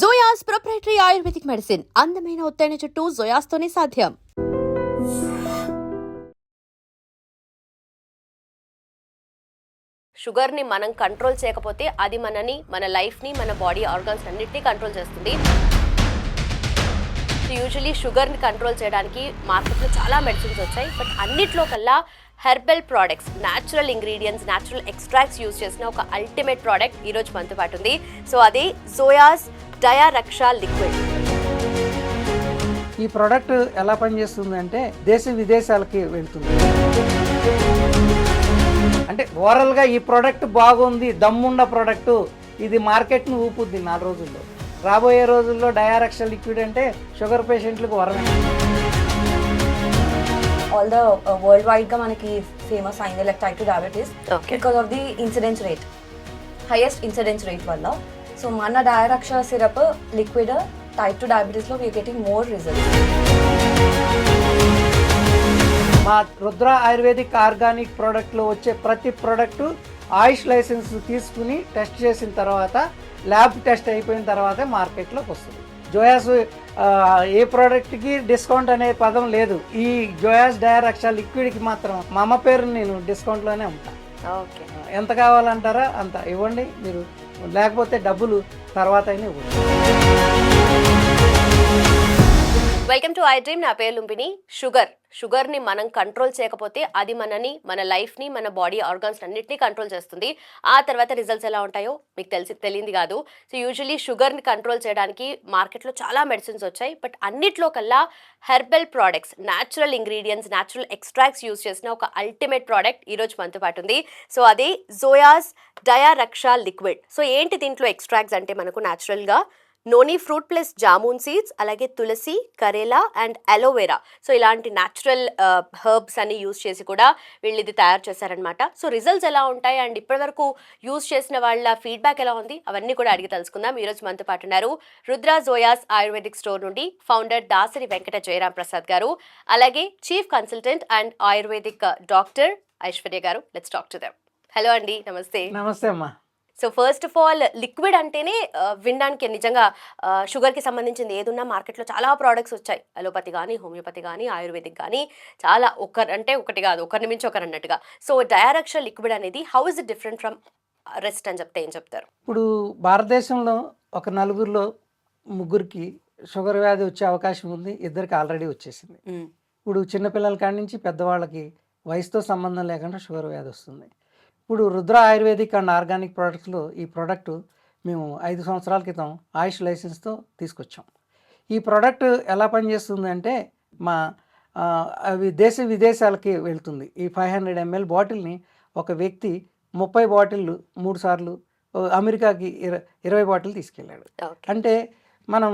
జోయాస్ proprietary ayurvedic medicine అందమైన ఒత్తైన చుట్టూ జోయాస్తోనే సాధ్యం. షుగర్ని మనం కంట్రోల్ చేయకపోతే అది మనని మన లైఫ్ని మన బాడీ ఆర్గాన్స్ అన్నిటినీ కంట్రోల్ చేస్తుంది. యూజువలీ షుగర్ని కంట్రోల్ చేయడానికి మార్కెట్లో చాలా మెడిసిన్స్ వచ్చాయి. బట్ అన్నిట్లో కల్లా herbal products natural ingredients natural extracts use చేసిన ఒక అల్టిమేట్ ప్రోడక్ట్ ఈరోజు మనతో పాటు ఉంది. సో అది జోయాస్ డయా రక్షా లిక్విడ్. ఈ ప్రోడక్ట్ ఎలా పనిచేస్తుంది అంటే దేశ విదేశాలకి వెళ్తుంది. అంటే ఓవరాల్గా ఈ ప్రోడక్ట్ బాగుంది దమ్ముండ ప్రోడక్ట్ ఇది మార్కెట్ను ఊపుద్ది నాలుగు రోజుల్లో. రాబోయే రోజుల్లో డయారక్ష లిక్విడ్ అంటే షుగర్ పేషెంట్లకు వరమే. ఆల్ ద వరల్డ్ వైడ్గా మనకి ఫేమస్ అయింది like type two diabetes Okay. Because of the incidence rate highest incidence rate వల్ల సో మన డయారక్ష syrup liquid type two డయాబెటీస్లో we are getting more results మా రుద్ర ఆయుర్వేదిక్ ఆర్గానిక్ ప్రోడక్ట్లో వచ్చే ప్రతి ప్రోడక్టు ఆయుష్ లైసెన్స్ తీసుకుని టెస్ట్ చేసిన తర్వాత ల్యాబ్ టెస్ట్ అయిపోయిన తర్వాత మార్కెట్లోకి వస్తుంది. జోయాస్ ఏ ప్రోడక్ట్కి డిస్కౌంట్ అనే పదం లేదు. ఈ జోయాస్ డయారక్ష లిక్విడ్కి మాత్రం మా అమ్మ పేరు నేను డిస్కౌంట్లోనే ఉంటాను ఓకే. ఎంత కావాలంటారా అంత ఇవ్వండి. మీరు లేకపోతే డబ్బులు తర్వాత అయినా ఇవ్వండి వెల్కమ్ టు ఐ డ్రీమ్ నా పేరు లుంబిని. షుగర్ షుగర్ని మనం కంట్రోల్ చేయకపోతే అది మనని మన లైఫ్ని మన బాడీ ఆర్గాన్స్ అన్నింటినీ కంట్రోల్ చేస్తుంది. ఆ తర్వాత రిజల్ట్స్ ఎలా ఉంటాయో మీకు తెలిసి తెలియంది కాదు. సో యూజువలీ షుగర్ని కంట్రోల్ చేయడానికి మార్కెట్లో చాలా మెడిసిన్స్ వచ్చాయి. బట్ అన్నిట్లో కల్లా herbal products natural ingredients natural extracts use చేసిన ఒక అల్టిమేట్ ప్రోడక్ట్ ఈరోజు మనతో పాటు ఉంది. సో అది జోయాస్ డయారక్షా లిక్విడ్ సో ఏంటి దీంట్లో ఎక్స్ట్రాక్ట్స్ అంటే మనకు న్యాచురల్గా noni fruit plus jamun seeds అలాగే tulsi karela and aloe. So ఇలాంటి న్యాచురల్ హర్బ్స్ uh, అన్ని యూస్ చేసి కూడా వీళ్ళు ఇది తయారు చేశారనమాట సో రిజల్ట్స్ ఎలా ఉంటాయి? అండ్ ఇప్పటివరకు యూస్ చేసిన వాళ్ళ ఫీడ్బ్యాక్ ఎలా ఉంది? అవన్నీ కూడా అడిగి తెలుసుకుందాం. ఈరోజు మనతో పాటు ఉన్నారు రుద్రా జోయాస్ ఆయుర్వేదిక్ స్టోర్ నుండి ఫౌండర్ దాసరి వెంకట జయరాం ప్రసాద్ గారు అలాగే chief consultant and ayurvedic uh, doctor Aishwarya గారు. Let's talk to them hello అండి నమస్తే. నమస్తే అమ్మా. So first of all liquid అంటేనే వినడానికి నిజంగా షుగర్కి సంబంధించింది ఏదున్నా మార్కెట్లో చాలా ప్రోడక్ట్స్ వచ్చాయి. అలోపతి కానీ హోమియోపతి కానీ ఆయుర్వేదిక్ కానీ చాలా ఒకరు అంటే ఒకటి కాదు ఒకరిని మించి ఒకరు అన్నట్టుగా. సో డయారక్ష లిక్విడ్ అనేది how is it different from rest అని చెప్తే ఏం చెప్తారు? ఇప్పుడు భారతదేశంలో ఒక నలుగురిలో ముగ్గురికి షుగర్ వ్యాధి వచ్చే అవకాశం ఉంది. ఇద్దరికి ఆల్రెడీ వచ్చేసింది. ఇప్పుడు చిన్నపిల్లల కాడి నుంచి పెద్దవాళ్ళకి వయసుతో సంబంధం లేకుండా షుగర్ వ్యాధి వస్తుంది. ఇప్పుడు రుద్ర ఆయుర్వేదిక్ అండ్ ఆర్గానిక్ ప్రోడక్ట్స్లో ఈ ప్రోడక్ట్ మేము ఐదు సంవత్సరాల క్రితం ఆయుష్ లైసెన్స్తో తీసుకొచ్చాం. ఈ ప్రోడక్ట్ ఎలా పనిచేస్తుంది అంటే మా అవి దేశ విదేశాలకి వెళ్తుంది. ఈ ఫైవ్ హండ్రెడ్ ఎంఎల్ బాటిల్ని ఒక వ్యక్తి ముప్పై బాటిళ్ళు మూడు సార్లు అమెరికాకి ఇర ఇరవై బాటిల్ తీసుకెళ్ళాడు. అంటే మనం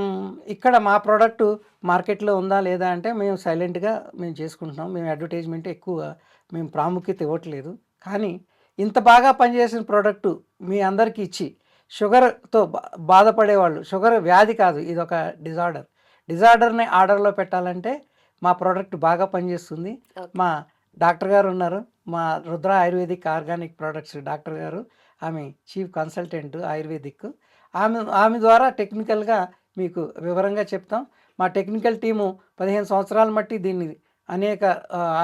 ఇక్కడ మా ప్రోడక్ట్ మార్కెట్లో ఉందా లేదా అంటే మేము సైలెంట్గా మేము చేసుకుంటున్నాం. మేము అడ్వర్టైజ్మెంట్ ఎక్కువ మేము ప్రాముఖ్యత ఇవ్వట్లేదు. కానీ ఇంత బాగా పనిచేసిన ప్రోడక్ట్ మీ అందరికీ ఇచ్చి షుగర్తో బా బాధపడేవాళ్ళు షుగర్ వ్యాధి కాదు ఇది ఒక డిజార్డర్ డిజార్డర్ని ఆర్డర్లో పెట్టాలంటే మా ప్రోడక్ట్ బాగా పనిచేస్తుంది. మా డాక్టర్ గారు ఉన్నారు. మా Rudra ayurvedic organic products doctor గారు ఆమె చీఫ్ కన్సల్టెంట్ ఆయుర్వేదిక్. ఆమె ఆమె ద్వారా టెక్నికల్గా మీకు వివరంగా చెప్తాం. మా టెక్నికల్ టీము పదిహేను సంవత్సరాల మట్టి దీన్ని అనేక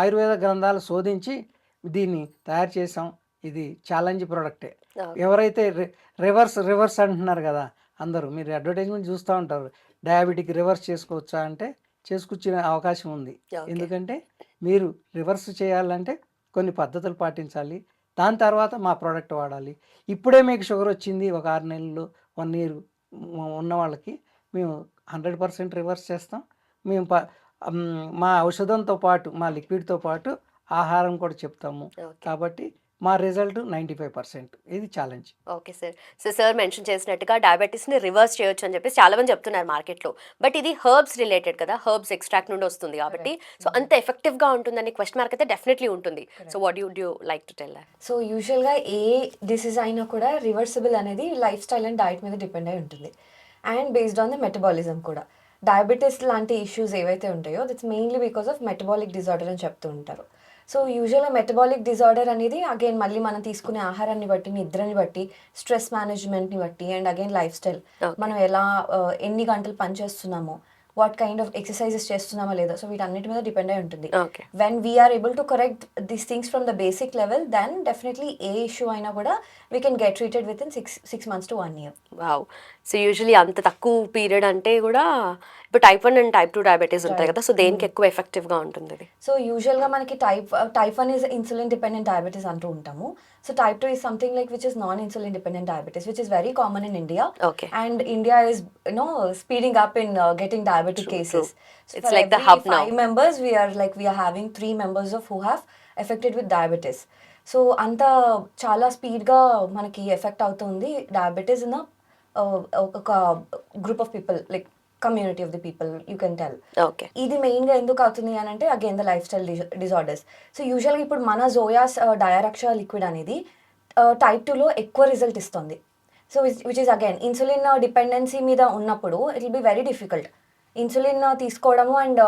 ఆయుర్వేద గ్రంథాలు శోధించి దీన్ని తయారు చేసాం ఇది ఛాలెంజ్ ప్రోడక్టే ఎవరైతే రి- రివర్స్ రివర్స్ అంటున్నారు కదా అందరూ మీరు అడ్వర్టైజ్మెంట్ చూస్తూ ఉంటారు. డయాబెటిక్ రివర్స్ చేసుకోవచ్చా అంటే చేసుకొచ్చిన అవకాశం ఉంది. ఎందుకంటే మీరు రివర్స్ చేయాలంటే కొన్ని పద్ధతులు పాటించాలి. దాని తర్వాత మా ప్రోడక్ట్ వాడాలి. ఇప్పుడే మీకు షుగర్ వచ్చింది ఒక ఆరు నెలలు వన్ ఇయర్ ఉన్న వాళ్ళకి మేము హండ్రెడ్ పర్సెంట్ రివర్స్ చేస్తాం. మేము మ్, ఔషధంతో పాటు మా లిక్విడ్తో పాటు ఆహారం కూడా చెప్తాము. కాబట్టి మా రిజల్ట్ నైంటీ ఫైవ్ పర్సెంట్. ఇది challenge. Okay sir. So sir mention చేసినట్టుగా డయాబెటీస్ని రివర్స్ చేయొచ్చు అని చెప్పేసి చాలా మంది చెప్తున్నారు మార్కెట్లో. బట్ ఇది హర్బ్స్ రిలేటెడ్ కదా హర్బ్స్ ఎక్స్ట్రాక్ట్ నుండి వస్తుంది కాబట్టి. సో అంత ఎఫెక్టివ్గా ఉంటుందని క్వశ్చన్ మార్క్ అయితే డెఫినెట్లీ ఉంటుంది. So what you do like to tell so యూజువల్గా ఏ డిసీజ్ అయినా కూడా రివర్సిబుల్ అనేది లైఫ్ స్టైల్ అండ్ డైట్ మీద డిపెండ్ అయి ఉంటుంది. And based on the metabolism కూడా. డయాబెటీస్ లాంటి ఇష్యూస్ ఏవైతే ఉంటాయో that's mainly because of metabolic disorder అని చెప్తూ ఉంటారు. సో యూజువల్గా మెటబాలిక్ డిజార్డర్ అనేది అగైన్ మళ్ళీ మనం తీసుకునే ఆహారాన్ని బట్టి నిద్రని బట్టి స్ట్రెస్ మేనేజ్మెంట్ని బట్టి అండ్ అగైన్ లైఫ్ స్టైల్. మనం ఎలా ఆ, ఎన్ని గంటలు పని చేస్తున్నామో వాట్ కైండ్ ఆఫ్ ఎక్సర్సైజెస్ చేస్తున్నామా లేదా సో వీటన్నిటి మీద డిపెండ్ అయి ఉంటుంది. When we are able to correct these things from the basic level then definitely A issue అయినా కూడా we can get treated within six six months to one year wow so usually అంత తక్కువ period అంటే కూడా ఇప్పుడు type one and type two diabetes ఉంటాయి కదా so దేనికి ఎక్కువ ఎఫెక్టివ్గా ఉంటుంది ఇది? సో యూజువల్గా మనకి type type one is insulin dependent diabetes అంటూ ఉంటాము. So type two is something like which is non insulin dependent diabetes which is very common in India Okay. And India is you know speeding up in getting diabetic cases like the hub now. Five members we are like we are having three members of who have affected with diabetes so అంత చాలా స్పీడ్గా మనకి effect అవుతుంది diabetes in ఒక group of people like community of the people you can tell okay ఇది మెయిన్గా ఎందుకు అవుతుంది అని అంటే again the life style disorders so యూజువల్గా ఇప్పుడు మన జోయాస్ డయారక్ష లిక్విడ్ అనేది టైప్ టూలో ఎక్కువ రిజల్ట్ ఇస్తుంది. So which is again insulin dependency మీద ఉన్నప్పుడు it will be very difficult insulin తీసుకోవడము అండ్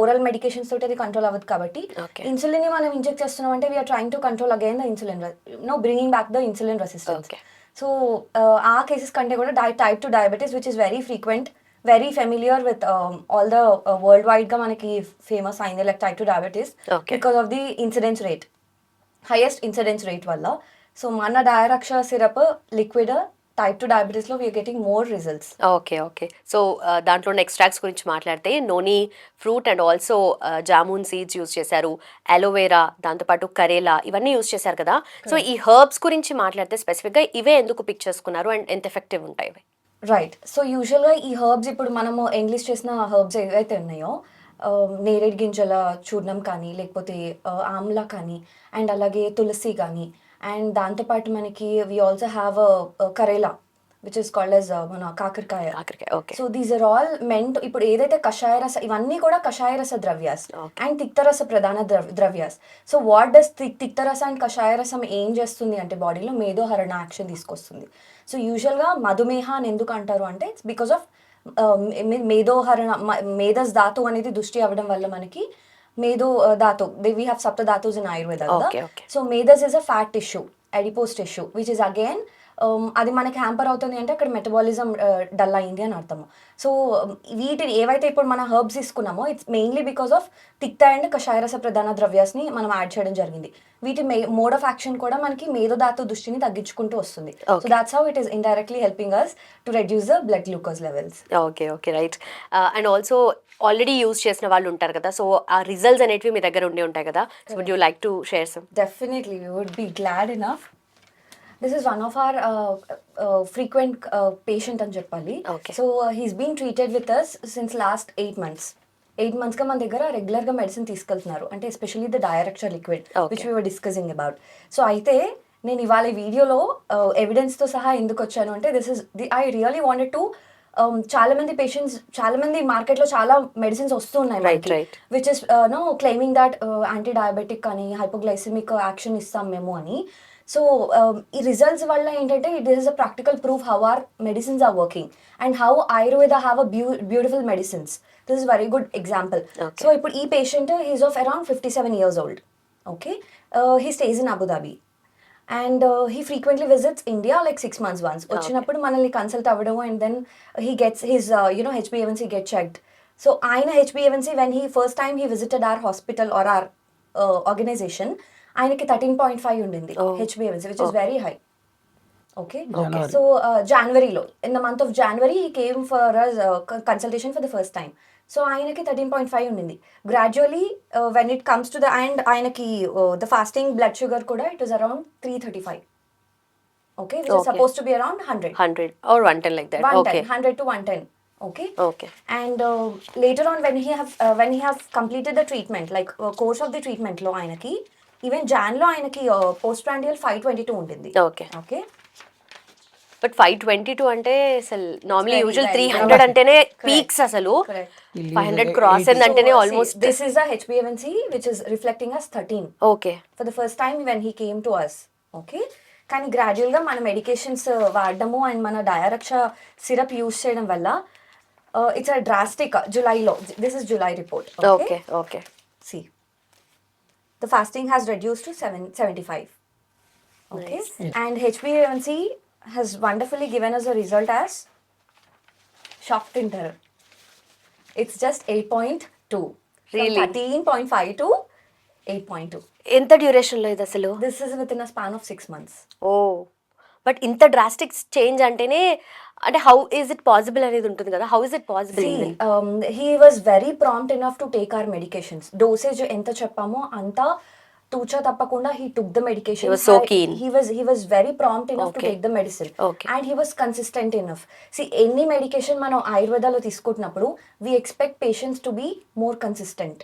ఓరల్ మెడికేషన్స్ తోటి అది కంట్రోల్ అవ్వదు కాబట్టి. ఇన్సులిన్ మనం ఇంజెక్ట్ చేస్తున్నాం అంటే we are trying to control again the insulin no bringing back the insulin resistance. So ఆ కేసెస్ కంటే కూడా die type two diabetes which is very frequent very familiar with all the world వైడ్గా మనకి famous అయింది like type two diabetes. Because of the incidence rate highest incidence rate వల్ల so మన Diaraksha syrup liquid type two డయాబెటీస్లో we are getting more results okay okay so దాంట్లో extracts గురించి మాట్లాడితే noni fruit and also jamun seeds use చేశారు. Aloe vera దాంతోపాటు కరేలా ఇవన్నీ use చేశారు కదా. సో ఈ హర్బ్స్ గురించి మాట్లాడితే స్పెసిఫిక్గా ఇవే ఎందుకు పిక్ చేసుకున్నారు అండ్ ఎంత ఎఫెక్టివ్ ఉంటాయి ఇవి? రైట్ సో యూజువల్గా ఈ హర్బ్స్ ఇప్పుడు మనము ఇంగ్లీష్ చేసిన హర్బ్స్ ఏవైతే ఉన్నాయో ఆ, నేరేడు గింజల చూర్ణం కానీ లేకపోతే ఆ, ఆమ్లా కానీ అండ్ అలాగే తులసి కానీ అండ్ దాంతోపాటు మనకి we also have karela which is called as మన కాకరకాయ. కాకరకాయ okay so these are all meant ఇప్పుడు ఏదైతే కషాయ రస ఇవన్నీ కూడా కషాయ రస ద్రవ్యాస్. అండ్ తిక్తరస ప్రధాన ద్రవ్ ద్రవ్యాస్. సో వాట్ డస్ తిక్తరస అండ్ కషాయ రసం ఏం చేస్తుంది అంటే బాడీలో మేధోహరణ యాక్షన్ తీసుకొస్తుంది. సో యూజువల్గా మధుమేహ అని ఎందుకు అంటారు అంటే ఇట్స్ బికాస్ ఆఫ్ మేధోహరణ మేధస్ ధాతు అనేది దృష్టి అవ్వడం వల్ల మనకి మేధో ధాతు వీ హ్యావ్ సప్త ధాతుస్ in Ayurveda. So మేధస్ is a fat tissue adipose tissue which is again అది మనకి హ్యాంపర్ అవుతుంది అంటే అక్కడ మెటబాలిజం డల్ అయింది అని అర్థము సో వీటిని ఏవైతే ఇప్పుడు మన హర్బ్స్ తీసుకున్నామో ఇట్స్ మెయిన్లీ బికాస్ ఆఫ్ తిక్త అండ్ కషాయరస ప్రధాన ద్రవ్యాస్ని మనం యాడ్ చేయడం జరిగింది. వీటి మోడ్ ఆఫ్ యాక్షన్ కూడా మనకి మేధోధాతు దృష్టిని తగ్గించుకుంటూ వస్తుంది. So. That's how it is indirectly helping us to reduce the blood glucose levels okay okay right and also already use చేసిన వాళ్ళు ఉంటారు కదా సో ఆ రిజల్ట్స్ అనేటివి మీ దగ్గర ఉండి ఉంటాయి కదా. So would you like to share some we would be glad enough. This is one of our uh, uh, frequent uh, patient అని చెప్పాలి. So he's been treated with us since last eight months eight మంత్స్గా మన దగ్గర రెగ్యులర్గా medicine తీసుకెళ్తున్నారు అంటే especially the director liquid. Which we were discussing about so అయితే నేను ఇవాళ వీడియోలో ఎవిడెన్స్తో సహా ఎందుకు వచ్చాను అంటే this is the I really wanted to చాలా మంది పేషెంట్స్ చాలా మంది మార్కెట్లో చాలా మెడిసిన్స్ వస్తూ ఉన్నాయి Right, మనకి. right. Which is no claiming that anti diabetic అని హైపోగ్లైసిమిక్ యాక్షన్ ఇస్తాం మేము అని సో ఈ రిజల్ట్స్ వల్ల ఏంటంటే it is a practical proof how our medicines are working and how Ayurveda have a బ్యూ beautiful medicines this is very good example. So ఇప్పుడు ఈ patient he's of around fifty seven years old okay he stays in Abu Dhabi and he frequently visits India like six months once వచ్చినప్పుడు మనల్ని consult అవ్వడం and then he gets his you know H B A one C get checked so ఆయన H B A one C when he first time he visited our hospital our our organization ఆయనకి thirteen point five ఉండింది. H B A one C which is very high okay January. So జనవరిలో in the month of January he came for consultation for the first time so ఆయనకి thirteen point five ఉండింది. Gradually when it comes to the and ఆయనకి the fasting blood sugar కూడా it is around three thirty five okay. Suppose to be around hundred hundred or one ten like that one okay ten hundred to one ten okay? Okay and uh, later on when he have uh, when he have completed the treatment like uh, course of the treatment లో ఆయనకి even జాన్లో ఆయనకి post prandial five twenty two ఉంటుంది okay okay but five twenty two అంటే అసలు normally usual three. Hundred అంటేనే. Peaks అసలు. Five hundred cross అయిందంటేనే almost this is the H B A one C which is reflecting us thirteen okay for the first time when he came to us okay కానీ గ్రాడ్యువల్గా మన medications వాడడము and మన డయారక్ష syrup use చేయడం వల్ల it's a drastic జులైలో this is July report okay okay see the fasting has reduced to 7, 75. Okay. And HbA1c has wonderfully given us a result as shock inter it's just eight point two thirteen point five to eight point two ఎంత డ్యూరేషన్లో ఇది అసలు? This is within a span of six months oh. But ఇంత drastic change అంటేనే అంటే how is it possible అనేది ఉంటుంది కదా? How is it possible he was very prompt enough to take our medications dosage ఎంత చెప్పామో అంత తూచా తప్పకుండా he took the medication. He was so keen. He was he was very prompt enough to Okay. take the medicine. Okay. And he was consistent enough. See, ఎన్ని medication మనం ఆయుర్వేదాలో తీసుకుంటున్నప్పుడు we expect patients to be more consistent.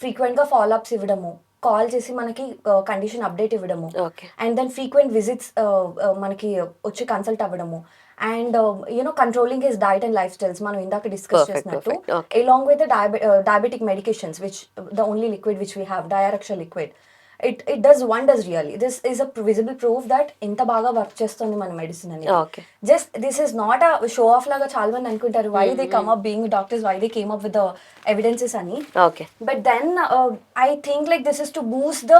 ఫ్రీక్వెంట్గా follow ups ఇవ్వడము call చేసి మనకి condition update ఇవ్వడము. And then frequent visits మనకి వచ్చి కన్సల్ట్ అవ్వడము and you know controlling his diet and life styles మనం ఇందాక డిస్కస్ చేసినట్టు perfect. Okay. along with the diabe- uh, diabetic medications which the only liquid it it does wonders really. This is a visible proof that ఇంత బాగా work చేస్తుంది మన medicine Okay. Just this is not a show off లాగా చాలా మంది అనుకుంటారు why they come up being doctors why they came up with the evidences అని. Okay but then I think like this is to boost the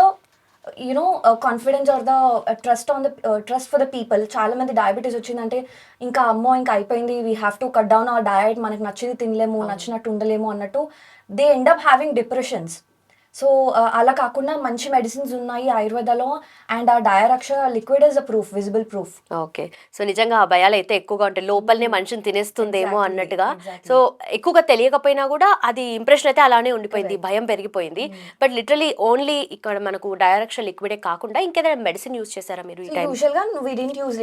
you know confidence or the trust on the trust for the people చాలా మంది diabetes వచ్చిందంటే ఇంకా అమ్మో ఇంకా అయిపోయింది. We have to cut down our diet మనకి నచ్చింది తినలేము నచ్చినట్టు ఉండలేము అన్నట్టు. They end up having depressions so అలా కాకుండా మంచి మెడిసిన్స్ ఉన్నాయి ఆయుర్వేదాలో అండ్ ఆ Diaraksha liquid is a proof visible proof okay so నిజంగా ఆ భయాలు అయితే ఎక్కువగా ఉంటాయి. లోపలనే మనిషిని తినేస్తుందేమో అన్నట్టుగా. సో ఎక్కువగా తెలియకపోయినా కూడా అది ఇంప్రెషన్ అయితే అలానే ఉండిపోయింది. భయం పెరిగిపోయింది. బట్ లిటరలీ ఓన్లీ ఇక్కడ మనకు డైరెక్షన్ లిక్విడే కాకుండా ఇంకేదైనా మెడిసిన్ యూజ్ చేశారా మీరు యూజువల్గా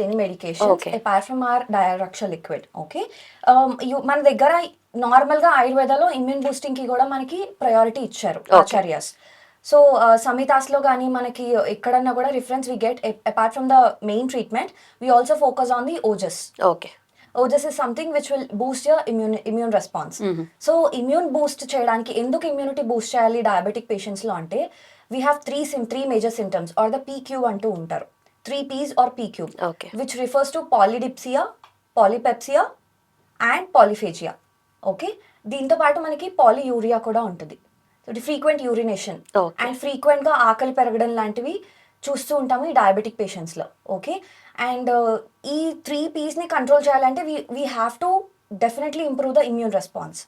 any medication Okay. apart from our diaraxa liquid. Okay? Um, మన దగ్గర నార్మల్గా ఆయుర్వేదాలో ఇమ్యూన్ బూస్టింగ్కి కూడా మనకి ప్రయారిటీ ఇచ్చారు ఆచార్యస్. సో సమితాస్లో కానీ మనకి ఎక్కడన్నా కూడా reference we get apart from the main treatment we also focus on the ojas okay ojas is something which will boost your immune immune response so immune boost చేయడానికి ఎందుకు immunity boost చేయాలి diabetic పేషెంట్స్లో అంటే we have three SIM three major symptoms or the P Q అంటూ ఉంటారు. Three P's or P Q. Which refers to polydipsia polypepsia and polyphagia okay? దీంతో పాటు మనకి పాలియూరియా కూడా ఉంటుంది. Frequent urination. అండ్ ఫ్రీక్వెంట్గా ఆకలి పెరగడం లాంటివి చూస్తూ ఉంటాము ఈ డయాబెటిక్ పేషెంట్స్లో ఓకే? అండ్ ఈ త్రీ పీస్ని కంట్రోల్ చేయాలంటే we we have to definitely improve the immune response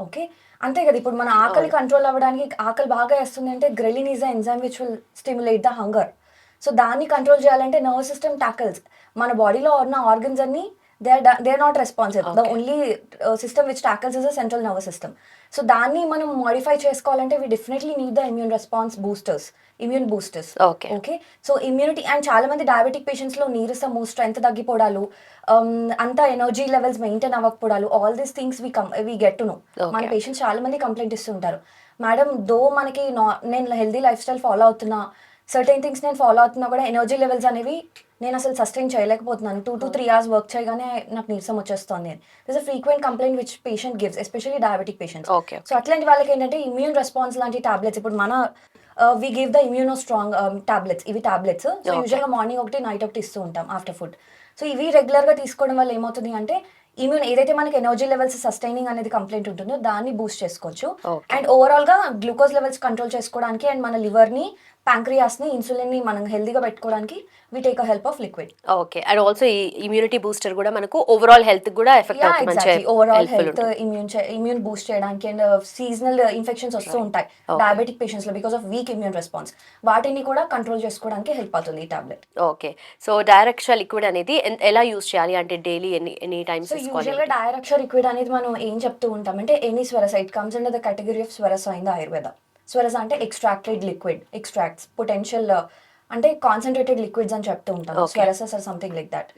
okay? అంతే కదా ఇప్పుడు మన ఆకలి కంట్రోల్ అవ్వడానికి ఆకలి బాగా వేస్తుంది అంటే ghrelin is the enzyme which will stimulate the hunger so దాన్ని కంట్రోల్ చేయాలంటే నర్వ్ సిస్టమ్ టాకల్స్ మన బాడీలో ఉన్న ఆర్గన్స్ అన్ని they are they are not responsive the only system which tackles is a central nervous system so దాన్ని మనం modify చేసుకోవాలంటే we definitely need the immune response boosters immune boosters Okay. Okay so immunity and చాలా మంది diabetic పేషెంట్స్లో నీరసము strength తగ్గిపోవడాలు um, అంత energy levels maintain అవ్వకపోవడాలు all these things we come we get to know మన. పేషెంట్స్ చాలా మంది కంప్లైంట్ ఇస్తుంటారు. మేడం దో మనకి నా- నేను హెల్దీ లైఫ్ స్టైల్ ఫాలో అవుతున్నా సర్టెన్ థింగ్స్ నేను ఫాలో అవుతున్నా కూడా ఎనర్జీ లెవెల్స్ అనేవి నేను అసలు సస్టైన్ చేయలేకపోతున్నాను. Two to three hours work చేయగానే నాకు నీరసం వచ్చేస్తుంది. This a frequent complaint which patient gives especially diabetic patients so అట్లాంటి వాళ్ళకి ఏంటంటే ఇమ్యూన్ రెస్పాన్స్ లాంటి టాబ్లెట్స్ ఇప్పుడు మన we give the immuno strong tablets ఇవి టాబ్లెట్స్ సో. యూజువల్గా మార్నింగ్ ఒకటి నైట్ ఒకటి ఇస్తూ ఉంటాం ఆఫ్టర్ ఫుడ్ సో ఇవి రెగ్యులర్గా తీసుకోవడం వల్ల ఏమవుతుంది అంటే ఇమ్యూన్ ఏదైతే మనకి ఎనర్జీ లెవెల్స్ సస్టైనింగ్ అనేది కంప్లైంట్ ఉంటుందో దాన్ని బూస్ట్ చేసుకోవచ్చు. అండ్ ఓవరాల్గా గ్లూకోజ్ లెవెల్స్ కంట్రోల్ చేసుకోవడానికి అండ్ మన లివర్ని ప్యాంక్రియాస్ని ఇన్సులిన్ని మనం హెల్దీగా పెట్టుకోవడానికి we take a help of liquid okay and also ఈ ఇమ్యూనిటీ బూస్టర్ కూడా మనకు ఓవరాల్ హెల్త్ కూడా ఎఫెక్ట్ అవుతుంది. Overall health immune immune boost చేయడానికి అండ్ సీజనల్ ఇన్ఫెక్షన్స్ వస్తూ ఉంటాయి. Diabetic పేషెంట్స్లో because of weak immune response వాటిని కూడా కంట్రోల్ చేసుకోవడానికి హెల్ప్ అవుతుంది ఈ tablet okay so direction liquid అనేది ఎన్- ఎలా యూస్ చేయాలి? అంటే డైలీ ఎన్ని ఎన్ని టైమ్స్ సో యూజువల్గా డైరెక్ష లిక్విడ్ అనేది మనం ఏం చెప్తూ ఉంటాం? అంటే any స్వరస it comes under the category of స్వరస in the Ayurveda స్వరస అంటే ఎక్స్ట్రాక్టెడ్ లిక్విడ్ ఎక్స్ట్రాక్ట్స్ పొటెన్షియల్ అంటే కాన్సన్ట్రేటెడ్ లిక్విడ్స్ అని చెప్తూ ఉంటాం. స్వరసస్ are something like that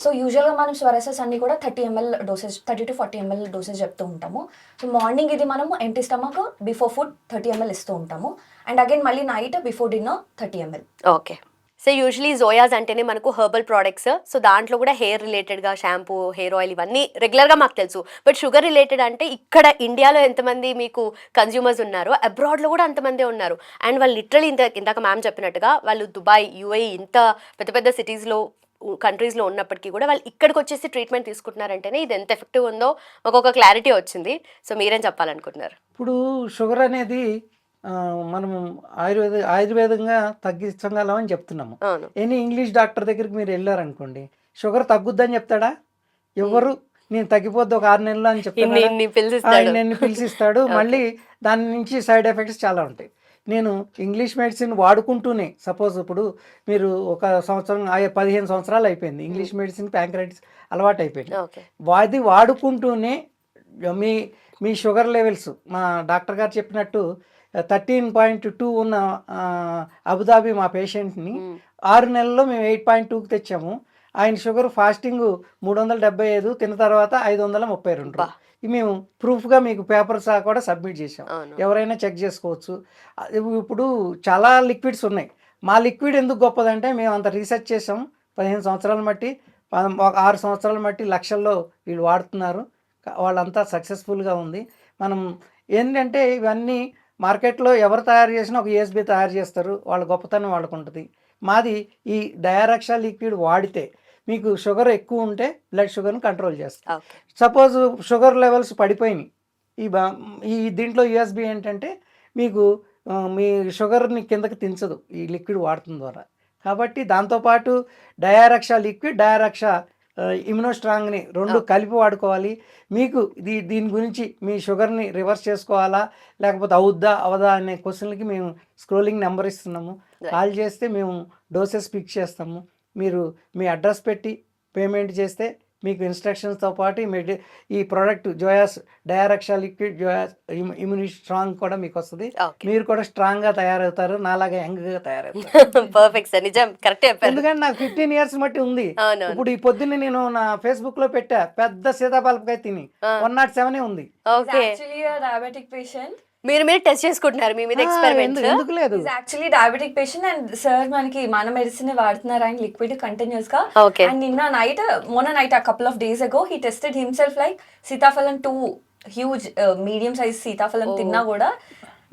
so యూజువల్గా మనం స్వరసస్ అన్ని కూడా thirty ML dosage thirty to forty ML dosage చెప్తూ ఉంటాము. సో మార్నింగ్ ఇది మనము empty stomach before food thirty ML ఇస్తూ ఉంటాము. అండ్ అగైన్ మళ్ళీ night before dinner thirty ML okay so usually జోయాస్ అంటేనే మనకు హెర్బల్ ప్రోడక్ట్స్ సో దాంట్లో కూడా హెయిర్ రిలేటెడ్గా షాంపూ హెయిర్ ఆయిల్ ఇవన్నీ రెగ్యులర్గా మాకు తెలుసు. బట్ షుగర్ రిలేటెడ్ అంటే ఇక్కడ ఇండియాలో ఎంతమంది మీకు కన్జ్యూమర్స్ ఉన్నారో అబ్రాడ్లో కూడా అంతమందే ఉన్నారు. అండ్ వాళ్ళు లిటరలీ ఇంత ఇందాక మ్యామ్ చెప్పినట్టుగా వాళ్ళు దుబాయ్ యూఏ ఇంత పెద్ద పెద్ద సిటీస్లో కంట్రీస్లో ఉన్నప్పటికీ కూడా వాళ్ళు ఇక్కడికి వచ్చేసి ట్రీట్మెంట్ తీసుకుంటున్నారంటేనే ఇది ఎంత ఎఫెక్టివ్ ఉందో మాకు ఒక క్లారిటీ వచ్చింది. సో మీరేం చెప్పాలనుకుంటున్నారు? ఇప్పుడు షుగర్ అనేది ఆ, మనము ఆయుర్వేద ఆయుర్వేదంగా తగ్గించగలమని చెప్తున్నాము. అవును. ఎనీ ఇంగ్లీష్ డాక్టర్ దగ్గరికి మీరు వెళ్ళారనుకోండి షుగర్ తగ్గుద్దని చెప్తాడా? ఎవరు? నేను తగ్గిపోద్ది ఒక ఆరు నెలలు అని పిలిచిస్తాడు. నేను పిలిచిస్తాడు. మళ్ళీ దాని నుంచి సైడ్ ఎఫెక్ట్స్ చాలా ఉంటాయి. నేను ఇంగ్లీష్ మెడిసిన్ వాడుకుంటూనే సపోజ్ ఇప్పుడు మీరు ఒక సంవత్సరం పదిహేను సంవత్సరాలు అయిపోయింది. ఇంగ్లీష్ మెడిసిన్ ప్యాంక్రైటిస్ అలవాటు అయిపోయింది అది వాడుకుంటూనే మీ మీ షుగర్ లెవెల్స్ మా డాక్టర్ గారు చెప్పినట్టు థర్టీన్ పాయింట్ టూ ఉన్న అబుదాబి మా పేషెంట్ని ఆరు నెలల్లో మేము ఎయిట్ పాయింట్ టూకి తెచ్చాము. ఆయన షుగర్ ఫాస్టింగ్ మూడు వందల డెబ్బై ఐదు తిన్న తర్వాత ఐదు వందల ముప్పై రెండు. మేము ప్రూఫ్గా మీకు పేపర్స్ కూడా సబ్మిట్ చేసాం ఎవరైనా చెక్ చేసుకోవచ్చు. ఇప్పుడు చాలా లిక్విడ్స్ ఉన్నాయి. మా లిక్విడ్ ఎందుకు గొప్పదంటే మేము అంత రీసెర్చ్ చేసాం పదిహేను సంవత్సరాలు బట్టి ఒక ఆరు సంవత్సరాలు బట్టి లక్షల్లో వీళ్ళు వాడుతున్నారు. వాళ్ళంతా సక్సెస్ఫుల్గా ఉంది. మనం ఏంటంటే ఇవన్నీ మార్కెట్లో ఎవరు తయారు చేసినా ఒక యూఎస్బి తయారు చేస్తారు వాళ్ళ గొప్పతనం వాళ్ళకు ఉంటుంది. మాది ఈ డయారక్షా లిక్విడ్ వాడితే మీకు షుగర్ ఎక్కువ ఉంటే బ్లడ్ షుగర్ని కంట్రోల్ చేస్తాం. సపోజ్ షుగర్ లెవెల్స్ పడిపోయినాయి. ఈ బా ఈ దీంట్లో యూఎస్బి ఏంటంటే మీకు మీ షుగర్ని కిందకి దించదు ఈ లిక్విడ్ వాడటం ద్వారా. కాబట్టి దాంతోపాటు డయారక్షా లిక్విడ్ డయారక్షా ఇమ్యూనోస్ట్రాంగ్ని రెండు కలిపి వాడుకోవాలి. మీకు దీ దీని గురించి మీ షుగర్ని రివర్స్ చేసుకోవాలా? లేకపోతే అవుద్దా అవదా అనే క్వశ్చన్లకి మేము స్క్రోలింగ్ నెంబర్ ఇస్తున్నాము. కాల్ చేస్తే మేము డోసెస్ పిక్ చేస్తాము. మీరు మీ అడ్రస్ పెట్టి పేమెంట్ చేస్తే మీకు ఇన్స్ట్రక్షన్స్తో పాటు ఈ మెడి ఈ ప్రోడక్ట్ జోయాస్ డయారక్షా లిక్విడ్ జోయాస్ ఇమ్యూని స్ట్రాంగ్ కూడా మీకు వస్తుంది. మీరు కూడా స్ట్రాంగ్గా తయారవుతారు నాలాగా యంగ్గా తయారవుతారు. పర్ఫెక్ట్ సార్ నిజం కరెక్ట్ చెప్పారు. ఎందుకంటే నాకు ఫిఫ్టీన్ ఇయర్స్ బట్టి ఉంది. ఇప్పుడు ఈ పొద్దున్న నేను నా ఫేస్బుక్లో పెట్టా పెద్ద సీతాఫలకాయ తిని. వన్ నాట్ సెవెన్ ఉంది. ఓకే యాక్చువల్లీ డయాబెటిక్ పేషెంట్ మీరు మీరు టెస్ట్ చేసుకుంటున్నారు మీ మీద ఆ, ఎక్స్పెరిమెంట్స్ ఎందుకు- లేదు? Actually diabetic patient and sir మనకి మన మెడిసిన్ వాడుతున్నారు ఆయన లిక్విడ్ కంటిన్యూస్గా. అండ్ నిన్న నైట్ మొన్న నైట్ ఆ couple of days ago he tested himself like సీతాఫలం టూ హ్యూజ్ మీడియం సైజ్ సీతాఫలం తిన్నా కూడా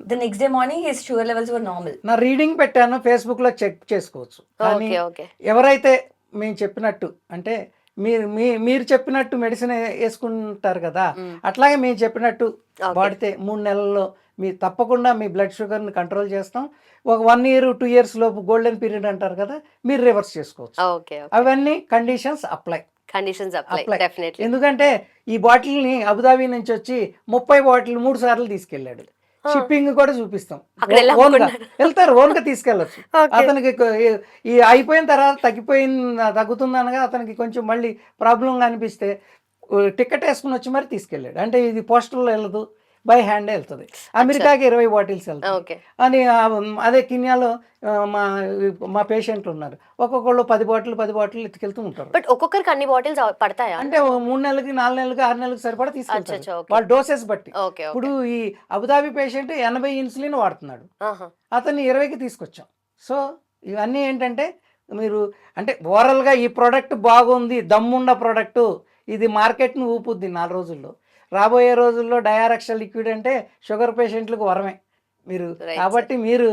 the next day morning his sugar levels were normal నా రీడింగ్ పెట్టాను ఫేస్బుక్లో చెక్ చేసుకోవచ్చు. ఎవరైతే మేము చెప్పినట్టు అంటే మీరు మీ మీరు చెప్పినట్టు మెడిసిన్ వేసుకుంటారు కదా అట్లాగే మేము చెప్పినట్టు. వాడితే మూడు నెలల్లో మీ తప్పకుండా మీ బ్లడ్ షుగర్ని కంట్రోల్ చేస్తాం. ఒక వన్ ఇయర్ టూ ఇయర్స్ లోపు గోల్డెన్ పీరియడ్ అంటారు కదా మీరు రివర్స్ చేసుకోవచ్చు. అవన్నీ కండిషన్స్ అప్లై. కండిషన్స్ అప్లై ఎందుకంటే ఈ బాటిల్ని అబుదాబి నుంచి వచ్చి ముప్పై బాటిల్ మూడు సార్లు తీసుకెళ్ళాడు. షిప్పింగ్ కూడా చూపిస్తాం. ఓన్గా. వెళ్తారు ఓన్గా. అతనికి ఈ- అయిపోయిన తర్వాత తగ్గిపోయిన తగ్గుతుంది అనగా అతనికి కొంచెం మళ్ళీ ప్రాబ్లం అనిపిస్తే టికెట్ వేసుకుని వచ్చి మరి తీసుకెళ్ళాడు. అంటే ఇది పోస్టల్లో వెళ్ళదు. బై హ్యాండ్ వెళ్తుంది. అమెరికాకి ఇరవై బాటిల్స్ వెళ్తాయి. అని అదే కిన్యాలో మా మా పేషెంట్లు ఉన్నారు. ఒక్కొక్కళ్ళు పది బాటిల్ పది బాటిల్ ఎత్తుకెళ్తూ ఉంటారు. బట్ ఒక్కొక్కరికి అన్ని బాటిల్స్ పడతాయా? అంటే మూడు నెలలకి నాలుగు నెలలకి ఆరు నెలలకి సరిపడా తీసుకెళ్తారు. వాళ్ళ డోసెస్ బట్టి. ఇప్పుడు ఈ అబుదాబి పేషెంట్ ఎనభై ఇన్సులిన్ వాడుతున్నాడు. అతన్ని ఇరవైకి తీసుకొచ్చాం. సో ఇవన్నీ ఏంటంటే మీరు అంటే ఓవరాల్గా ఈ ప్రోడక్ట్ బాగుంది దమ్మున్న ప్రోడక్ట్ ఇది మార్కెట్ను ఊపుద్ది నాలుగు రోజుల్లో. రాబోయే రోజుల్లో డయారక్ష లిక్విడ్ అంటే షుగర్ పేషెంట్లకు వరమే. మీరు కాబట్టి మీరు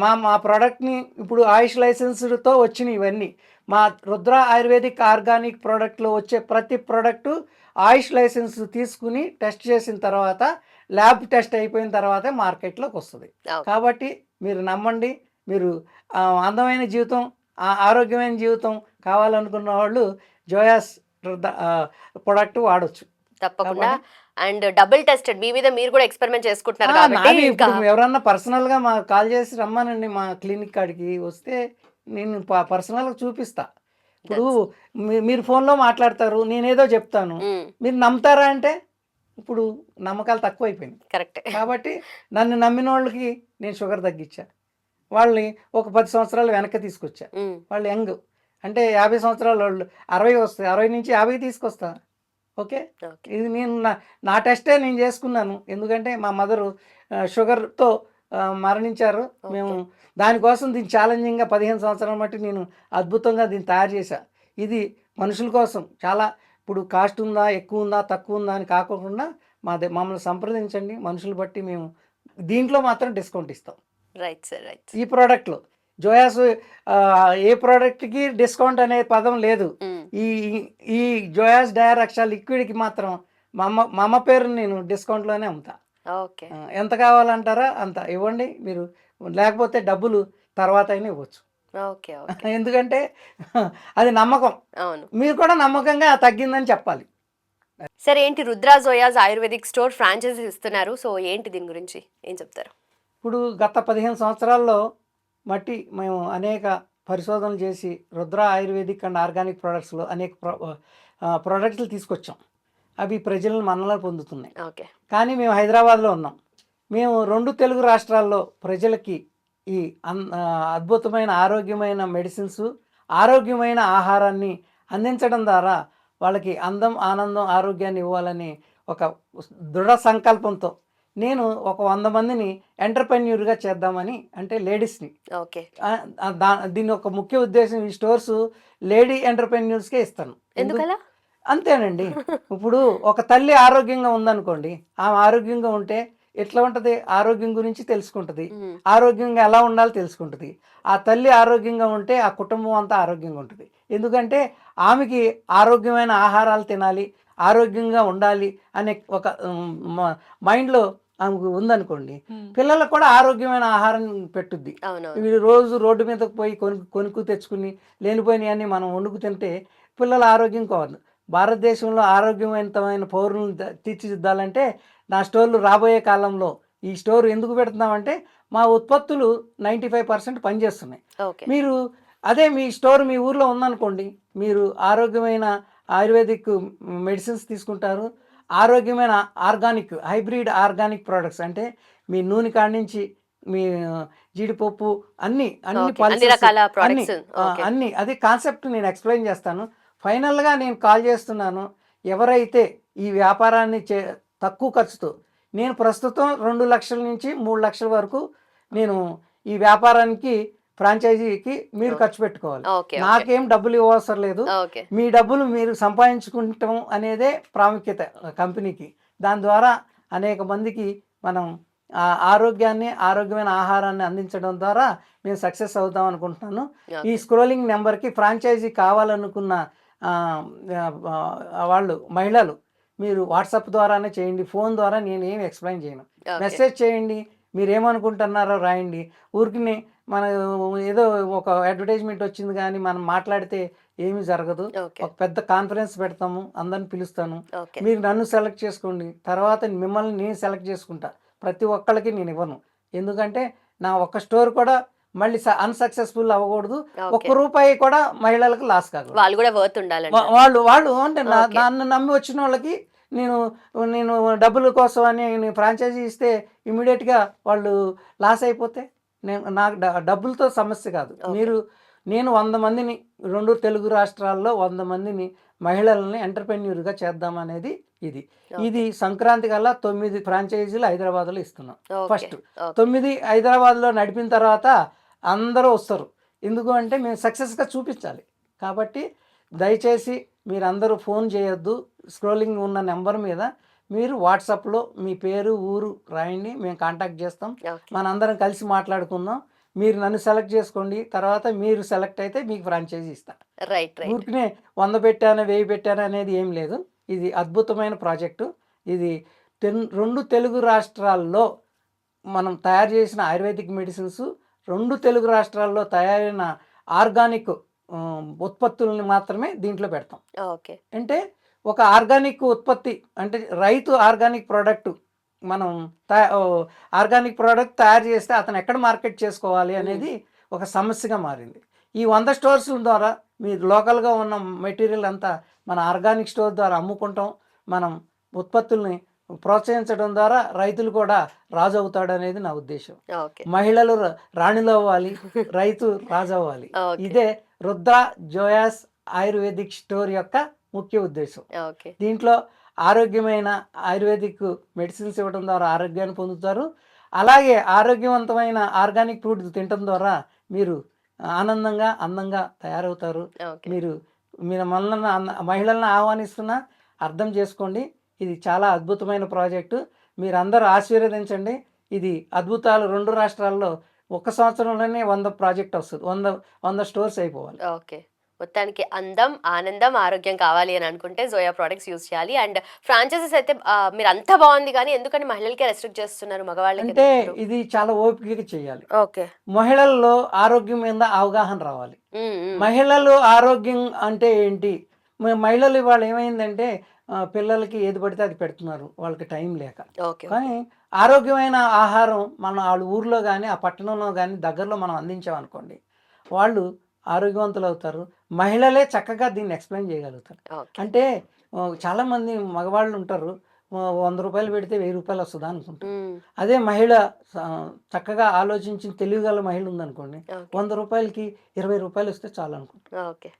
మా మా ప్రోడక్ట్ని ఇప్పుడు ఆయుష్ లైసెన్స్డ్తో వచ్చినాయి ఇవన్నీ. మా రుద్ర ఆయుర్వేదిక్ ఆర్గానిక్ ప్రోడక్ట్లో వచ్చే ప్రతి ప్రోడక్టు ఆయుష్ లైసెన్స్ తీసుకుని టెస్ట్ చేసిన తర్వాత ల్యాబ్ టెస్ట్ అయిపోయిన తర్వాతే మార్కెట్లోకి వస్తుంది. కాబట్టి మీరు నమ్మండి మీరు అందమైన జీవితం ఆ, ఆరోగ్యమైన జీవితం కావాలనుకున్న వాళ్ళు జోయాస్ ప్రొడక్ట్ వాడొచ్చు. తప్పకుండా. అండ్ డబుల్ టెస్టెడ్ మీ మీద మీరు కూడా ఎక్స్పెరిమెంట్ చేసుకుంటున్నారు కాబట్టి ఎవరన్నా పర్సనల్గా మా కాల్ చేసి రమ్మానండి మా క్లినిక్ కాడికి వస్తే నేను ప- పర్సనల్గా చూపిస్తా. ఇప్పుడు మీ- మీరు ఫోన్లో మాట్లాడతారు నేనేదో చెప్తాను. మీరు నమ్ముతారా అంటే ఇప్పుడు నమ్మకాలు తక్కువైపోయింది కరెక్ట్. కాబట్టి నన్ను నమ్మిన వాళ్ళకి నేను షుగర్ తగ్గించా. వాళ్ళని ఒక పది సంవత్సరాలు వెనక్కి తీసుకొచ్చా. వాళ్ళు యంగ్. అంటే యాభై సంవత్సరాల వాళ్ళు అరవై వస్తాయి అరవై నుంచి యాభై తీసుకొస్తా. ఓకే? ఇది నేను నా నా టెస్టే నేను చేసుకున్నాను. ఎందుకంటే మా మదరు షుగర్తో మరణించారు. మేము దానికోసం దీన్ని ఛాలెంజింగ్గా పదిహేను సంవత్సరాల మట్టి నేను అద్భుతంగా దీన్ని తయారు చేశా. ఇది మనుషుల కోసం. చాలా ఇప్పుడు కాస్ట్ ఉందా ఎక్కువ ఉందా తక్కువ ఉందా అని కాకుండా మా మమ్మల్ని సంప్రదించండి. మనుషులు బట్టి మేము దీంట్లో మాత్రం డిస్కౌంట్ ఇస్తాం. రైట్ సార్ రైట్ ఈ ప్రోడక్ట్లో. జోయాస్ ఏ ప్రోడక్ట్కి డిస్కౌంట్ అనే పదం లేదు. ఈ ఈ జోయాస్ డయారక్షా లిక్విడ్కి మాత్రం మా అమ్మ మా అమ్మ పేరు నేను డిస్కౌంట్లోనే అమ్ముతా. ఓకే. ఎంత కావాలంటారా అంత ఇవ్వండి. మీరు లేకపోతే డబ్బులు తర్వాత అయినా ఇవ్వచ్చు. ఓకే ఎందుకంటే అది నమ్మకం. అవును. మీరు కూడా నమ్మకంగా తగ్గిందని చెప్పాలి. సరే ఏంటి రుద్రా జోయాస్ ఆయుర్వేదిక్ స్టోర్ ఫ్రాంచైజీ ఇస్తున్నారు. సో ఏంటి దీని గురించి? ఏం చెప్తారు? ఇప్పుడు గత పదిహేను సంవత్సరాల్లో మట్టి మేము అనేక పరిశోధనలు చేసి రుద్ర ఆయుర్వేదిక్ అండ్ ఆర్గానిక్ ప్రొడక్ట్స్లో అనేక ప్రొ ప్రొడక్ట్స్లు తీసుకొచ్చాం. అవి ప్రజలను మన్నలు పొందుతున్నాయి. ఓకే. కానీ మేము హైదరాబాద్లో ఉన్నాం. మేము రెండు తెలుగు రాష్ట్రాల్లో ప్రజలకి ఈ అద్భుతమైన ఆరోగ్యమైన మెడిసిన్స్ ఆరోగ్యమైన ఆహారాన్ని అందించడం ద్వారా వాళ్ళకి అందం ఆనందం ఆరోగ్యాన్ని ఇవ్వాలని ఒక దృఢ సంకల్పంతో నేను ఒక వంద మందిని ఎంటర్ప్రెన్యూర్గా చేద్దామని అంటే లేడీస్ని. ఓకే. దీని ఒక ముఖ్య ఉద్దేశం ఈ స్టోర్స్ లేడీ ఎంటర్ప్రెన్యూర్స్కే ఇస్తాను. ఎందుకు- ఎందుకలా? అంతేనండి. ఇప్పుడు ఒక తల్లి ఆరోగ్యంగా ఉందనుకోండి ఆమె ఆరోగ్యంగా ఉంటే ఎట్లా ఉంటుంది? ఆరోగ్యం గురించి తెలుసుకుంటుంది. ఆరోగ్యంగా ఎలా ఉండాలో తెలుసుకుంటుంది. ఆ తల్లి ఆరోగ్యంగా ఉంటే ఆ కుటుంబం అంతా ఆరోగ్యంగా ఉంటుంది. ఎందుకంటే ఆమెకి ఆరోగ్యమైన ఆహారాలు తినాలి ఆరోగ్యంగా ఉండాలి అనే ఒక మైండ్లో ఆమెకు ఉందనుకోండి పిల్లలకు కూడా ఆరోగ్యమైన ఆహారం పెట్టుద్ది. వీళ్ళు రోజు రోడ్డు మీదకి పోయి కొనుక్కు కొనుక్కు తెచ్చుకుని లేనిపోయినవన్నీ మనం వండుకు తింటే పిల్లల ఆరోగ్యం కావాలి భారతదేశంలో ఆరోగ్యవంతమైన పౌరులను తీర్చిదిద్దాలంటే నా స్టోర్లు రాబోయే కాలంలో ఈ స్టోర్ ఎందుకు పెడుతున్నామంటే మా ఉత్పత్తులు నైంటీ ఫైవ్ పర్సెంట్ పనిచేస్తున్నాయి. మీరు అదే మీ స్టోర్ మీ ఊర్లో ఉందనుకోండి మీరు ఆరోగ్యమైన ఆయుర్వేదిక్ మెడిసిన్స్ తీసుకుంటారు ఆరోగ్యమైన ఆర్గానిక్ హైబ్రిడ్ ఆర్గానిక్ ప్రోడక్ట్స్ అంటే మీ నూనె కాడి నుంచి మీ జీడిపప్పు అన్ని అన్ని. అన్ని. అన్ని అది కాన్సెప్ట్ నేను ఎక్స్ప్లెయిన్ చేస్తాను ఫైనల్గా నేను కాల్ చేస్తున్నాను ఎవరైతే ఈ వ్యాపారాన్ని చే తక్కువ ఖర్చుతో నేను ప్రస్తుతం రెండు లక్షల నుంచి మూడు లక్షల వరకు నేను ఈ వ్యాపారానికి ఫ్రాంచైజీకి మీరు. ఖర్చు పెట్టుకోవాలి. నాకేం డబ్బులు ఇవ్వవసరం లేదు. మీ డబ్బులు మీరు సంపాదించుకుంటాం అనేదే ప్రాముఖ్యత కంపెనీకి. దాని ద్వారా అనేక మందికి మనం ఆరోగ్యాన్ని ఆరోగ్యమైన ఆహారాన్ని అందించడం ద్వారా మేము సక్సెస్ అవుతాం అనుకుంటున్నాను. ఈ స్క్రోలింగ్ నెంబర్కి ఫ్రాంచైజీ కావాలనుకున్న వాళ్ళు మహిళలు మీరు వాట్సాప్ ద్వారానే చేయండి ఫోన్ ద్వారా నేను ఏం ఎక్స్ప్లెయిన్ చేయను. మెసేజ్ చేయండి మీరు ఏమనుకుంటున్నారో రాయండి. ఊరికి మన ఏదో ఒక అడ్వర్టైజ్మెంట్ వచ్చింది కానీ మనం మాట్లాడితే ఏమీ జరగదు. ఒక పెద్ద కాన్ఫరెన్స్ పెడతాము అందరిని పిలుస్తాను. మీరు నన్ను సెలెక్ట్ చేసుకోండి. తర్వాత మిమ్మల్ని నేను సెలెక్ట్ చేసుకుంటా. ప్రతి ఒక్కళ్ళకి నేను ఇవ్వను. ఎందుకంటే నా ఒక్క స్టోర్ కూడా మళ్ళీ అన్సక్సెస్ఫుల్ అవ్వకూడదు. ఒక్క రూపాయి కూడా మహిళలకు లాస్ కాకూడదు. వాళ్ళు కూడా వర్త్ ఉండాలంట వా- వాళ్ళు వాళ్ళు అంటే. నన్ను నమ్మి వచ్చిన వాళ్ళకి నేను నేను డబ్బుల కోసం అని నేను ఫ్రాంచైజీ ఇస్తే ఇమీడియట్గా వాళ్ళు లాస్ అయిపోతే నేను నాకు డబ్బులతో సమస్య కాదు. మీరు నేను వంద మందిని రెండు తెలుగు రాష్ట్రాల్లో వంద మందిని మహిళల్ని ఎంటర్ప్రెన్యూర్గా చేద్దామనేది ఇది. ఇది సంక్రాంతి కల్లా తొమ్మిది ఫ్రాంచైజీలు హైదరాబాద్లో ఇస్తున్నాం. ఫస్ట్ తొమ్మిది హైదరాబాద్లో నడిపిన తర్వాత అందరూ వస్తారు. ఎందుకు అంటే మేము సక్సెస్గా చూపించాలి. కాబట్టి దయచేసి మీరందరూ ఫోన్ చేయొద్దు. స్క్రోలింగ్ ఉన్న నెంబర్ మీద మీరు వాట్సాప్లో మీ పేరు ఊరు రాయండి మేము కాంటాక్ట్ చేస్తాం. మనందరం కలిసి మాట్లాడుకుందాం. మీరు నన్ను సెలెక్ట్ చేసుకోండి తర్వాత మీరు సెలెక్ట్ అయితే మీకు ఫ్రాంచైజీ ఇస్తా. Right right. ఊరికనే వంద పెట్టాను వెయ్యి పెట్టాను అనేది ఏం లేదు. ఇది అద్భుతమైన ప్రాజెక్టు. ఇది తెన్ రెండు తెలుగు రాష్ట్రాల్లో మనం తయారు చేసిన ఆయుర్వేదిక్ మెడిసిన్స్ రెండు తెలుగు రాష్ట్రాల్లో తయారైన ఆర్గానిక్ ఉత్పత్తుల్ని మాత్రమే దీంట్లో పెడతాం. ఓకే. అంటే ఒక ఆర్గానిక్ ఉత్పత్తి అంటే రైతు ఆర్గానిక్ ప్రోడక్ట్ మనం ఆర్గానిక్ ప్రోడక్ట్ తయారు చేస్తే అతను ఎక్కడ మార్కెట్ చేసుకోవాలి అనేది ఒక సమస్యగా మారింది. ఈ వంద స్టోర్స్ ద్వారా మీ లోకల్గా ఉన్న మెటీరియల్ అంతా మన ఆర్గానిక్ స్టోర్ ద్వారా అమ్ముకుంటాం. మనం ఉత్పత్తుల్ని ప్రోత్సహించడం ద్వారా రైతులు కూడా రాజు అవుతాడు అనేది నా ఉద్దేశం. మహిళలు రాణులు అవ్వాలి రైతు రాజు అవ్వాలి. ఇదే రుద్ర జోయాస్ ఆయుర్వేదిక్ స్టోర్ యొక్క ముఖ్య ఉద్దేశం. దీంట్లో ఆరోగ్యమైన ఆయుర్వేదిక్ మెడిసిన్స్ ఇవ్వడం ద్వారా ఆరోగ్యాన్ని పొందుతారు. అలాగే ఆరోగ్యవంతమైన ఆర్గానిక్ ఫుడ్ తినడం ద్వారా మీరు ఆనందంగా అందంగా తయారవుతారు. మీరు మీరు మనల్ని మహిళలను ఆహ్వానిస్తున్నా అర్థం చేసుకోండి. ఇది చాలా అద్భుతమైన ప్రాజెక్టు. మీరు అందరూ ఆశీర్వదించండి. ఇది అద్భుతాలు రెండు రాష్ట్రాల్లో ఒక సంవత్సరంలోనే వంద ప్రాజెక్ట్ వస్తుంది వంద వంద స్టోర్స్ అయిపోవాలి. ఓకే. మొత్తానికి అందం ఆనందం ఆరోగ్యం కావాలి అని అనుకుంటే జోయా ప్రోడక్ట్స్ యూస్ చేయాలి. అండ్ ఫ్రాంచైజెస్ అయితే మీరు అంతా బాగుంది కానీ ఎందుకని మహిళలకే రెస్ట్రిక్ట్ చేస్తున్నారు? మగవాళ్ళకి అంటే ఇది చాలా ఓపికగా చేయాలి. ఓకే. మహిళల్లో ఆరోగ్యం మీద అవగాహన రావాలి. మహిళలు ఆరోగ్యం అంటే ఏంటి? మహిళలు ఇవాళ ఏమైందంటే పిల్లలకి ఏది పడితే అది పెడుతున్నారు. వాళ్ళకి టైం లేక. ఓకే కానీ ఆరోగ్యమైన ఆహారం మన వాళ్ళ ఊర్లో కానీ ఆ పట్టణంలో కానీ దగ్గరలో మనం అందించామనుకోండి వాళ్ళు ఆరోగ్యవంతులు అవుతారు మహిళలే చక్కగా దీన్ని ఎక్స్ప్లెయిన్ చేయగలుగుతారు. అంటే చాలామంది మగవాళ్ళు ఉంటారు. వంద రూపాయలు పెడితే వెయ్యి రూపాయలు వస్తుందా అనుకుంటారు. అదే మహిళ చక్కగా ఆలోచించి తెలివిగల మహిళ ఉందనుకోండి వంద రూపాయలకి ఇరవై రూపాయలు వస్తే చాలు అనుకుంటారు.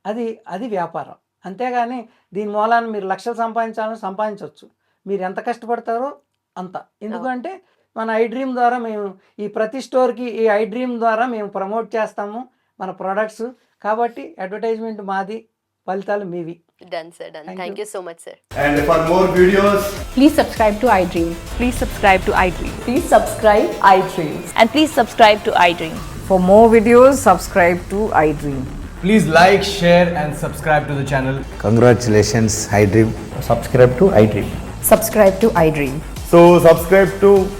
అది అది వ్యాపారం. అంతేగాని దీని మూలాన మీరు లక్షలు సంపాదించాలని సంపాదించవచ్చు మీరు ఎంత కష్టపడతారో అంత. ఎందుకంటే మన ఐ డ్రీమ్ ద్వారా మేము ఈ ప్రతి స్టోర్కి ఈ ఐ డ్రీమ్ ద్వారా మేము ప్రమోట్ చేస్తాము. మన ప్రోడక్ట్స్ కాబట్టి అడ్వర్టైజ్మెంట్ మాది ఫలితాలు మీవి done sir done Thank thank you. You so much sir And for more videos, Please subscribe to iDream. Please subscribe to iDream. Please subscribe iDream. And please subscribe to iDream. For more videos, subscribe to iDream. please like, share, and subscribe to the channel. Congratulations, iDream. Subscribe to iDream. Subscribe to iDream. So, subscribe to iDream Media. I